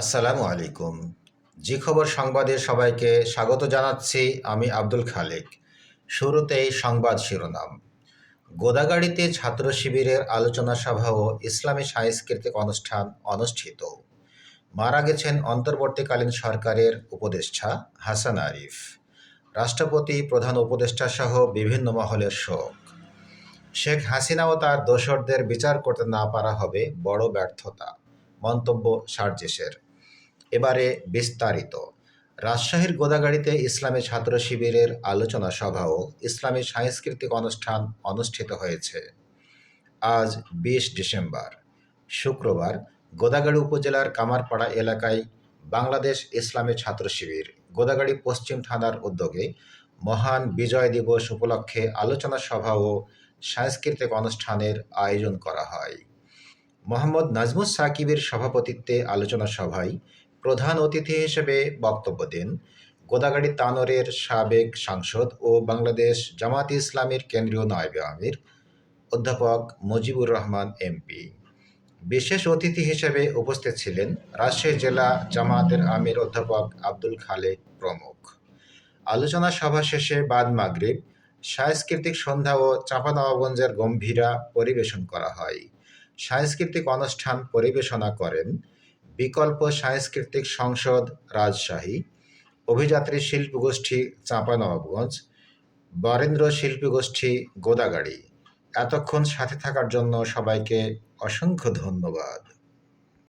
আসসালামু আলাইকুম। জি খবর সংবাদে সবাইকে স্বাগত জানাচ্ছি আমি আব্দুল খালেক। শুরুতেই সংবাদ শিরোনাম। গোদাগাড়িতে ছাত্র শিবিরের আলোচনা সভা ও ইসলামী সাংস্কৃতিক অনুষ্ঠান অনুষ্ঠিত। মারা গেছেন অন্তর্বর্তীকালীন সরকারের উপদেষ্টা হাসান আরিফ। রাষ্ট্রপতি, প্রধান উপদেষ্টা সহ বিভিন্ন মহলের শোক। শেখ হাসিনা ও তার দোসরদের বিচার করতে না পারা হবে বড় ব্যর্থতা। মন্তব্য সার্জিসের। এবারে বিস্তারিত। রাজশাহীর গোদাগাড়িতে ইসলামী ছাত্র শিবিরের আলোচনা সভা ও ইসলামী সাংস্কৃতিক অনুষ্ঠান অনুষ্ঠিত হয়েছে। আজ বিশ ডিসেম্বর, শুক্রবার গোদাগাড়ি উপজেলার কামারপাড়া এলাকায় বাংলাদেশ ইসলামী ছাত্র শিবির গোদাগাড়ি পশ্চিম থানার উদ্যোগে মহান বিজয় দিবস উপলক্ষে আলোচনা সভা ও সাংস্কৃতিক অনুষ্ঠানের আয়োজন করা হয়। মোহাম্মদ নাজমুস সাকিবের সভাপতিত্বে আলোচনা সভায় প্রধান অতিথি হিসেবে বক্তব্য দেন গোদাগাড়ি তানোরের সাবেক সাংসদ ও বাংলাদেশ জামাত ইসলামের কেন্দ্রীয় নায়েব আমির, অধ্যাপক মুজিবুর রহমান এমপি। বিশেষ অতিথি হিসেবে উপস্থিত ছিলেন রাজশাহী জেলা জামাতের আমির অধ্যাপক আব্দুল খালেক প্রমুখ। আলোচনা সভা শেষে বাদ মাগরিব, সাংস্কৃতিক সন্ধ্যা ও চাঁপানবাবগঞ্জের গম্ভীরা পরিবেশন করা হয়। সাংস্কৃতিক অনুষ্ঠান পরিবেশনা করেন বিকল্প সাংস্কৃতিক সংসদ রাজশাহী, অভিযাত্রী শিল্পগোষ্ঠী চাঁপানবাবগঞ্জ, বরেন্দ্র শিল্পগোষ্ঠী গোদাগাড়ি। এতক্ষণ সাথে থাকার জন্য সবাইকে অসংখ্য ধন্যবাদ।